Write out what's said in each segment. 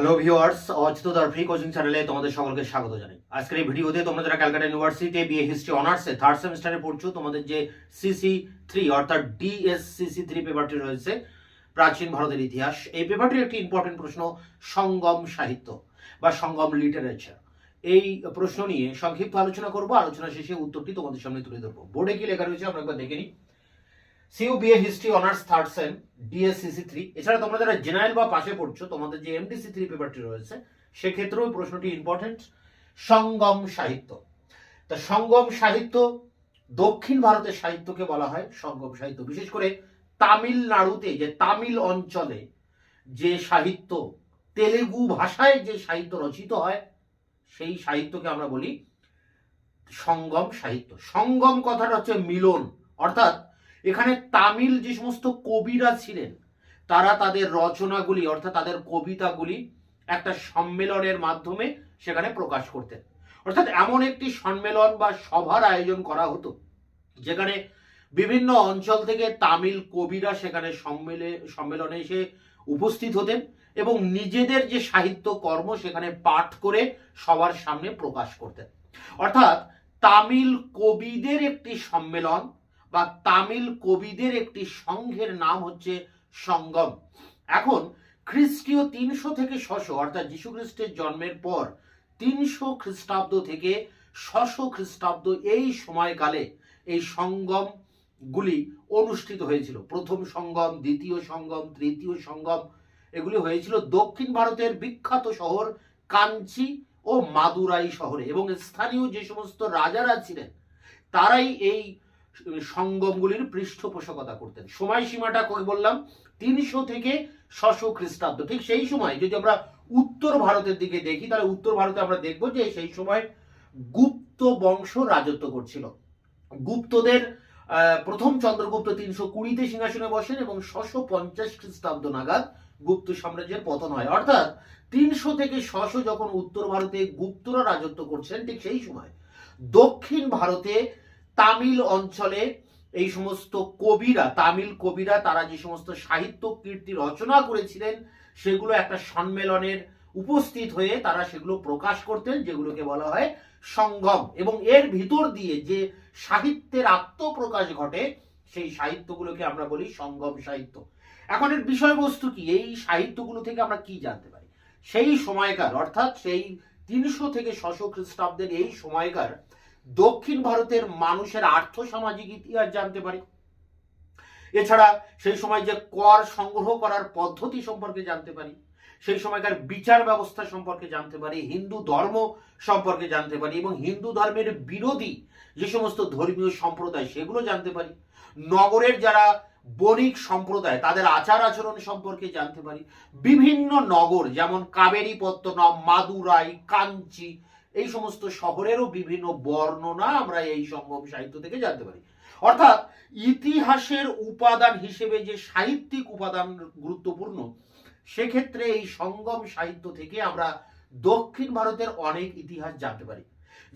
Hello viewers অচিতদার free coaching চ্যানেলে তোমাদের সকলকে স্বাগত জানাই। আজকের এই ভিডিওতে তোমরা যারা ক্যালকাটা ইউনিভার্সিটিতে বিএ হিস্ট্রি অনার্সে থার্ড সেমিস্টারে পড়ছো, তোমাদের যে সিসি থ্রি অর্থাৎ ডিএসসিসি থ্রি পেপারটি রয়েছে, প্রাচীন ভারতের ইতিহাস, এই পেপারটির একটি ইম্পর্টেন্ট প্রশ্ন, সঙ্গম সাহিত্য বা সঙ্গম লিটারেচার এই প্রশ্ন নিয়ে সংক্ষিপ্ত আলোচনা করব, আলোচনা শেষে উত্তরটি তোমাদের সামনে তুলে ধরবো। বোর্ডে কি লেখা রয়েছে, আমরা একবার দেখে নিই। CU BA history honours third sem DSCC three এছাড়া তোমরা যারা জেনারেল বা পাশে পড়ছো, তোমাদের যে এমডিসি থ্রি পেপারটি রয়েছে, সেক্ষেত্রেও প্রশ্নটি ইম্পর্টেন্ট সঙ্গম সাহিত্য। তা সঙ্গম সাহিত্য, দক্ষিণ ভারতের সাহিত্যকে বলা হয় সঙ্গম সাহিত্য। বিশেষ করে তামিলনাড়ুতে, যে তামিল অঞ্চলে যে সাহিত্য, তেলেগু ভাষায় যে সাহিত্য রচিত হয়, সেই সাহিত্যকে আমরা বলি সঙ্গম সাহিত্য। সঙ্গম কথাটা হচ্ছে মিলন। অর্থাৎ এখানে তামিল যে সমস্ত কবিরা ছিলেন, তারা তাদের রচনাগুলি, অর্থাৎ তাদের কবিতাগুলি একটা সম্মেলনের মাধ্যমে সেখানে প্রকাশ করতেন। অর্থাৎ এমন একটি সম্মেলন বা সভার আয়োজন করা হতো, যেখানে বিভিন্ন অঞ্চল থেকে তামিল কবিরা সেখানে সম্মেলে, সম্মেলনে এসে উপস্থিত হতেন এবং নিজেদের যে সাহিত্য কর্ম সেখানে পাঠ করে সবার সামনে প্রকাশ করতেন। অর্থাৎ তামিল কবিদের একটি সম্মেলন বা তামিল কবিদের একটি সংঘের নাম হচ্ছে সঙ্গম। এখন খ্রিস্টীয় তিনশো থেকে ছশো, অর্থাৎ যীশু খ্রিস্টের জন্মের পর তিনশো খ্রিস্টাব্দ থেকে ছশো খ্রিস্টাব্দ এই সময়কালে এই সঙ্গম গুলি অনুষ্ঠিত হয়েছিল। প্রথম সঙ্গম, দ্বিতীয় সঙ্গম, তৃতীয় সঙ্গম, এগুলি হয়েছিল দক্ষিণ ভারতের বিখ্যাত শহর কাঞ্চি ও মাদুরাই শহরে এবং স্থানীয় যে সমস্ত রাজারা ছিলেন, তারাই এই সঙ্গমগুলির পৃষ্ঠপোষকতা করতেন। সময়সীমাটা বললাম? তিনশো থেকে ছশো খ্রিস্টাব্দ। ঠিক সেই সময় যদি আমরা উত্তর ভারতের দিকে দেখি, তাহলে উত্তর ভারতে আমরা দেখব যে সেই সময় গুপ্ত বংশ রাজত্ব করছিল। গুপ্তদের প্রথম চন্দ্রগুপ্ত তিনশো কুড়িতে সিংহাসনে বসেন এবং ছশো পঞ্চাশ খ্রিস্টাব্দ নাগাদ গুপ্ত সাম্রাজ্যের পতন হয়। অর্থাৎ তিনশো থেকে ছশো যখন উত্তর ভারতে গুপ্তরা রাজত্ব করছেন, ঠিক সেই সময় দক্ষিণ ভারতে তামিল অঞ্চলে এই সমস্ত কবিরা, তামিল কবিরা তারা যে সমস্ত সাহিত্য কীর্তি রচনা করেছিলেন, সেগুলো একটা সম্মেলনের উপস্থিত হয়ে তারা সেগুলো প্রকাশ করতেন, যেগুলোকে বলা হয় সঙ্গম। এবং এর ভিতর দিয়ে যে সাহিত্যের আত্মপ্রকাশ ঘটে, সেই সাহিত্যগুলোকে আমরা বলি সঙ্গম সাহিত্য। এখন এর বিষয়বস্তু কি? এই সাহিত্যগুলো থেকে আমরা কি জানতে পারি? সেই সময়কার, অর্থাৎ সেই তিনশো থেকে ছশো খ্রিস্টাব্দের এই সময়কার দক্ষিণ ভারতের মানুষের আর্থ সামাজিক ইতিহাস জানতে পারি। এছাড়া সেই সময় যে কর সংগ্রহ করার পদ্ধতি সম্পর্কে জানতে পারি, সেই সময়কার বিচার ব্যবস্থা সম্পর্কে জানতে পারি, হিন্দু ধর্ম সম্পর্কে জানতে পারি এবং হিন্দু ধর্মের বিরোধী যে সমস্ত ধর্মীয় সম্প্রদায় সেগুলো জানতে পারি। নগরের যারা বণিক সম্প্রদায়, তাদের আচার আচরণ সম্পর্কে জানতে পারি। বিভিন্ন নগর, যেমন কাবেরী পত্তনম মাদুরাই, কাঞ্চি এই সমস্ত শহরেরও বিভিন্ন বর্ণনা আমরা এই সঙ্গম সাহিত্য থেকে জানতে পারি। অর্থাৎ ইতিহাসের উপাদান হিসেবে যে সাহিত্যিক উপাদান গুরুত্বপূর্ণ, সেক্ষেত্রে এই সঙ্গম সাহিত্য থেকে আমরা দক্ষিণ ভারতের অনেক ইতিহাস জানতে পারি।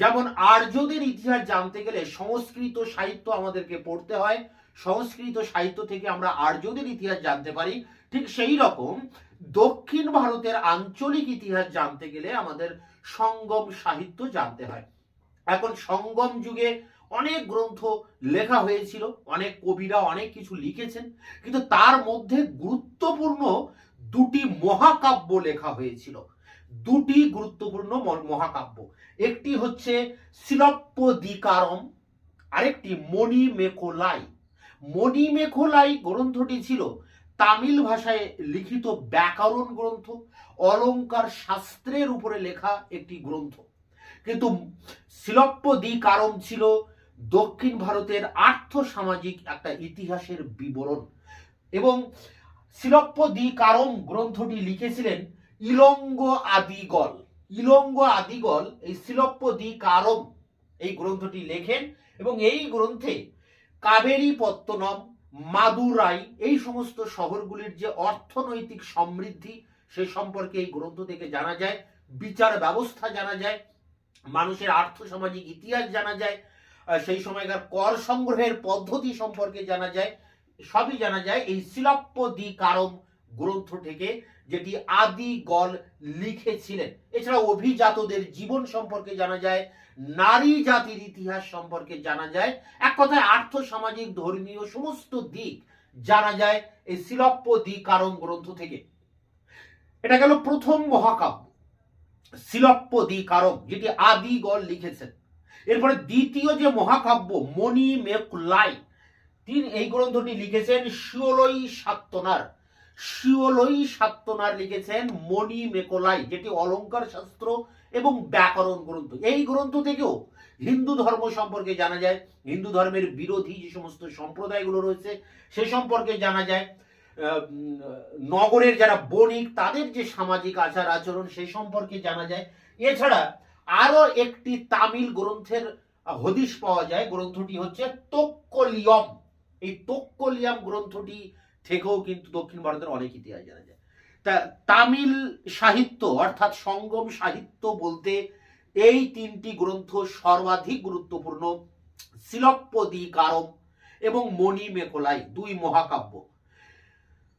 যেমন আর্যদের ইতিহাস জানতে গেলে সংস্কৃত সাহিত্য আমাদেরকে পড়তে হয়। সংস্কৃত সাহিত্য থেকে আমরা আর্যদের ইতিহাস জানতে পারি। ঠিক সেই রকম দক্ষিণ ভারতের আঞ্চলিক ইতিহাস জানতে গেলে আমাদের সঙ্গম সাহিত্য জানতে হয়। এখন সঙ্গম যুগে অনেক গ্রন্থ লেখা হয়েছিল, অনেক কবিরা অনেক কিছু লিখেছেন, কিন্তু তার মধ্যে গুরুত্বপূর্ণ দুটি মহাকাব্য লেখা হয়েছিল। দুটি গুরুত্বপূর্ণ মহাকাব্য। একটি হচ্ছে শিলপ্পদিকারম, আরেকটি মণি মেখোলাই মণি মেখোলাই গ্রন্থটি ছিল তামিল ভাষায় লিখিত ব্যাকরণ গ্রন্থ অলঙ্কার শাস্ত্রের উপরে লেখা একটি গ্রন্থ। কিন্তু শিলপ্প দি কারণ ছিল দক্ষিণ ভারতের আর্থ সামাজিক একটা ইতিহাসের বিবরণ। এবং শিলপ্প দি কারম গ্রন্থটি লিখেছিলেন ইলঙ্গ আদিগল। ইলঙ্গ আদিগল, এই শিলপ্প দি কারম এই গ্রন্থটি লেখেন এবং এই গ্রন্থে কাবেরী পত্তনম মাদুরাই, এই সমস্ত শহরগুলির যে অর্থনৈতিক সমৃদ্ধি, সে সম্পর্কে এই গ্রন্থ থেকে জানা যায়, বিচার ব্যবস্থা জানা যায়, মানুষের আর্থসামাজিক ইতিহাস জানা যায় সেই সময়কার কর সংগ্রহের পদ্ধতি সম্পর্কে জানা যায়, সবই জানা যায়। এই শিলপ্প দি কারম গ্রন্থ থেকে যেটি আদি গল লিখেছিলেন। এছাড়া অভিজাতদের জীবন সম্পর্কে জানা যায়, নারী জাতির ইতিহাস সম্পর্কে জানা যায়, এক কথায় আর্থ, সামাজিক, ধর্মীয় সমস্ত দিক জানা যায় এই শিলপ্প দি কারণ গ্রন্থ থেকে। এটা গেল প্রথম মহাকাব্য, শিলপ্প দি কারক যেটি আদি গল লিখেছেন। এরপরে দ্বিতীয় যে মহাকাব্য, মণি মেকুলাই, তিনি এই গ্রন্থটি লিখেছেন শিওলই সাত্তনার। শিওলই সাত্তনার লিখেছেন মণি মেকোলাই, যেটি অলঙ্কার শাস্ত্র এবং ব্যাকরণ গ্রন্থ। এই গ্রন্থ থেকেও হিন্দু ধর্ম সম্পর্কে জানা যায়। হিন্দু ধর্মের বিরোধী যে সমস্ত সম্প্রদায়গুলো রয়েছে, সে সম্পর্কে জানা যায়। নগরের যারা বণিক, তাদের যে সামাজিক আচার আচরণ, সে সম্পর্কে জানা যায়। এছাড়া আরও একটি তামিল গ্রন্থের হদিশ পাওয়া যায়। গ্রন্থটি হচ্ছে তোক্কলিয়ম। এই তোক্কলিয়াম গ্রন্থটি থেকেও কিন্তু দক্ষিণ ভারতের অনেক ইতিহাস জানা যায়। তা তামিল সাহিত্য, অর্থাৎ সঙ্গম সাহিত্য বলতে এই তিনটি গ্রন্থ সর্বাধিক গুরুত্বপূর্ণ। শিলপ্পদি কারম এবং মণি মেকোলাই দুই মহাকাব্য।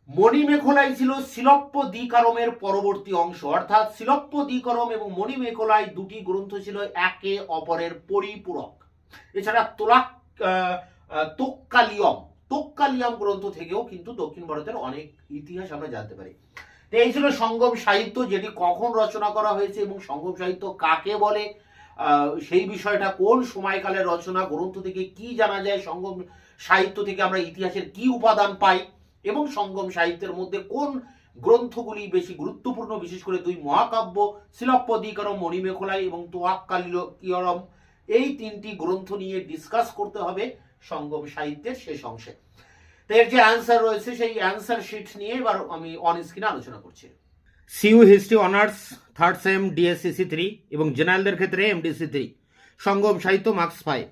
মণি মেঘলাই ছিল শিলপ্প দ্বিকারমের পরবর্তী অংশ, অর্থাৎ শিলপ্প দ্বিকরম এবং মণি মেঘলাই দুটি গ্রন্থ ছিল একে অপরের পরিপূরক। এছাড়া তোলাক তোক্কালিয়ম তোক্কালিয়াম গ্রন্থ থেকেও কিন্তু দক্ষিণ ভারতের অনেক ইতিহাস আমরা জানতে পারি। তো এই ছিল সঙ্গম সাহিত্য, যেটি কখন রচনা করা হয়েছে এবং সঙ্গম সাহিত্য কাকে বলে? সেই বিষয়টা কোন সময়কালের রচনা, গ্রন্থ থেকে কি জানা যায়, সঙ্গম সাহিত্য থেকে আমরা ইতিহাসের কি উপাদান পাই এবং সঙ্গম সাহিত্যের মধ্যে কোন গ্রন্থগুলি বেশি গুরুত্বপূর্ণ? বিশেষ করে দুই মহাকাব্য, শিলপ্পদীকরম, মণিমেখলাই এবং তোয়াক্কালিয়রম এই তিনটি গ্রন্থ নিয়ে ডিসকাস করতে হবে। সঙ্গম সাহিত্যের শেষ অংশে। তো এর যে অ্যান্সার রয়েছে, সেই অ্যান্সার শিট নিয়ে এবার আমি অন স্ক্রিনে আলোচনা করছি। CU history honours third sem DSCC three এবং জেনারেলদের ক্ষেত্রে এমডিসি থ্রি সঙ্গম সাহিত্য মার্কস ফাইভ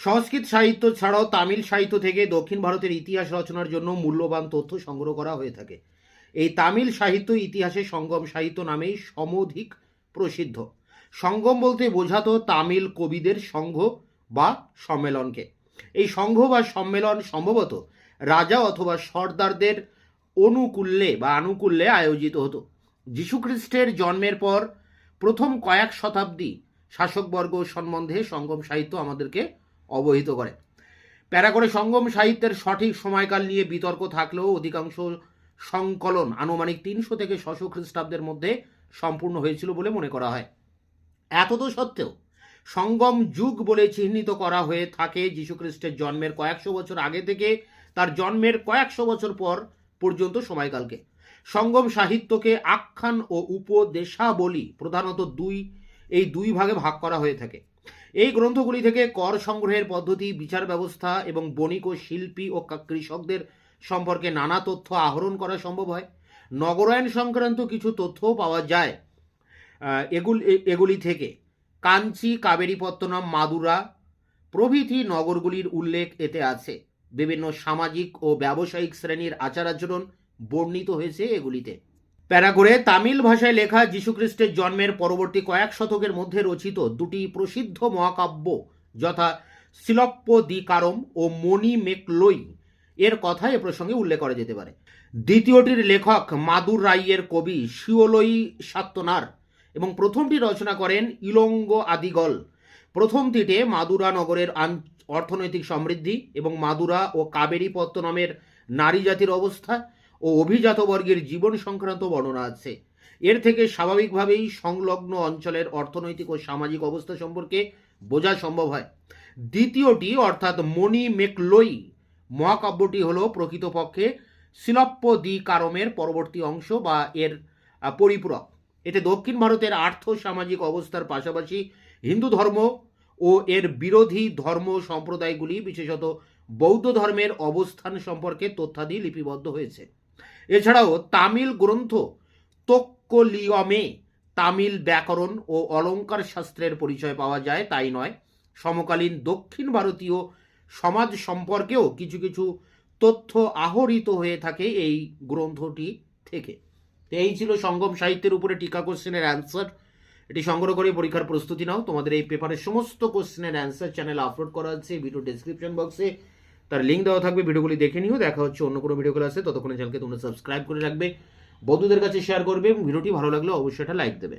সংস্কৃত সাহিত্য ছাড়াও তামিল সাহিত্য থেকে দক্ষিণ ভারতের ইতিহাস রচনার জন্য মূল্যবান তথ্য সংগ্রহ করা হয়ে থাকে। এই তামিল সাহিত্য ইতিহাসে সঙ্গম সাহিত্য নামেই সমধিক প্রসিদ্ধ। সঙ্গম বলতে বোঝাতো তামিল কবিদের সংঘ বা সম্মেলনকে। এই সংঘ বা সম্মেলন সম্ভবত রাজা অথবা সর্দারদের অনুকূল্যে বা আনুকূল্যে আয়োজিত হতো। যীশুখ্রিস্টের জন্মের পর প্রথম কয়েক শতাব্দী শাসকবর্গ সম্বন্ধে সঙ্গম সাহিত্য আমাদেরকে অবহিত করে। প্যারা করে সঙ্গম সাহিত্যের সঠিক সময়কাল নিয়ে বিতর্ক থাকলেও অধিকাংশ সংকলন আনুমানিক তিনশো থেকে ছশো খ্রিস্টাব্দের মধ্যে সম্পূর্ণ হয়েছিল বলে মনে করা হয়। এতদ সত্ত্বেও সঙ্গম যুগ বলে চিহ্নিত করা হয়ে থাকে যীশুখ্রিস্টের জন্মের কয়েকশো বছর আগে থেকে। তার জন্মের কয়েকশো বছর পর পর্যন্ত সময়কালকে। সঙ্গম সাহিত্যকে আখ্যান ও উপদেশাবলী প্রধানত দুই, এই দুই ভাগে ভাগ করা হয়ে থাকে। এই গ্রন্থগুলি থেকে কর সংগ্রহের পদ্ধতি, বিচার ব্যবস্থা এবং বণিক ও শিল্পী ও কৃষকদের সম্পর্কে নানা তথ্য আহরণ করা সম্ভব হয়। নগরায়ণ সংক্রান্ত কিছু তথ্যও পাওয়া যায় এগুলি এগুলি থেকে। কাঞ্চি, কাবেরীপত্তনম, মাদুরা প্রভৃতি নগরগুলির উল্লেখ এতে আছে। বিভিন্ন সামাজিক ও ব্যবসায়িক শ্রেণির আচার আচরণ বর্ণিত হয়েছে এগুলিতে। প্যারাগোরে তামিল ভাষায় লেখা যীশুখ্রিস্টের জন্মের পরবর্তী কয়েক শতকের মধ্যে রচিত দুটি প্রসিদ্ধ মহাকাব্য যথা শিলপ্প দ্বিকারম ও মণি মেকলই এর কথা এ প্রসঙ্গে উল্লেখ করা যেতে পারে। দ্বিতীয়টির লেখক মাদুর রাইয়ের কবি শিওলই সাত্তনার এবং প্রথমটি রচনা করেন ইলঙ্গ আদিগল। প্রথমটিতে মাদুরা নগরের অর্থনৈতিক সমৃদ্ধি এবং মাদুরা ও কাবেরী পত্তনমের নারী জাতির অবস্থা ও অভিজাত বর্গের জীবন সংক্রান্ত বর্ণনা আছে। এর থেকে স্বাভাবিকভাবেই সংলগ্ন অঞ্চলের অর্থনৈতিক ও সামাজিক অবস্থা সম্পর্কে বোঝা সম্ভব হয়। দ্বিতীয়টি, অর্থাৎ মণি মেকলই মহাকাব্যটি হল প্রকৃতপক্ষে শিলপ্প দ্বি কারমের পরবর্তী অংশ বা এর পরিপূরক। এতে দক্ষিণ ভারতের আর্থ সামাজিক অবস্থার পাশাপাশি হিন্দু ধর্ম ও এর বিরোধী ধর্ম সম্প্রদায়গুলি, বিশেষত বৌদ্ধ ধর্মের অবস্থান সম্পর্কে তথ্যাদি লিপিবদ্ধ হয়েছে। এছাড়াও তামিল গ্রন্থ তোক্কলিয়মে তামিল ব্যাকরণ ও অলঙ্কার শাস্ত্রের পরিচয় পাওয়া যায়, তাই নয়, সমকালীন দক্ষিণ ভারতীয় সমাজ সম্পর্কেও কিছু কিছু তথ্য আহরিত হয়ে থাকে এই গ্রন্থটি থেকে। তো এই ছিল সঙ্গম সাহিত্যের উপরে টিকা কোশ্চেনের অ্যান্সার। এটি সংগ্রহ করে পরীক্ষার প্রস্তুতি নাও। তোমাদের এই পেপারের সমস্ত কোশ্চেনের অ্যান্সার চ্যানেল আপলোড করা আছে ভিডিও ডিসক্রিপশন বক্সে তার লিঙ্ক দেওয়া থাকবে, ভিডিওগুলি দেখে নিও। দেখা হচ্ছে অন্য কোনো ভিডিও আছে ততক্ষণে চ্যানেলকে তোমরা সাবস্ক্রাইব করে রাখবে। বন্ধুদের কাছে শেয়ার করবে এবং ভিডিওটি ভালো লাগলে অবশ্যই এটা লাইক দেবে।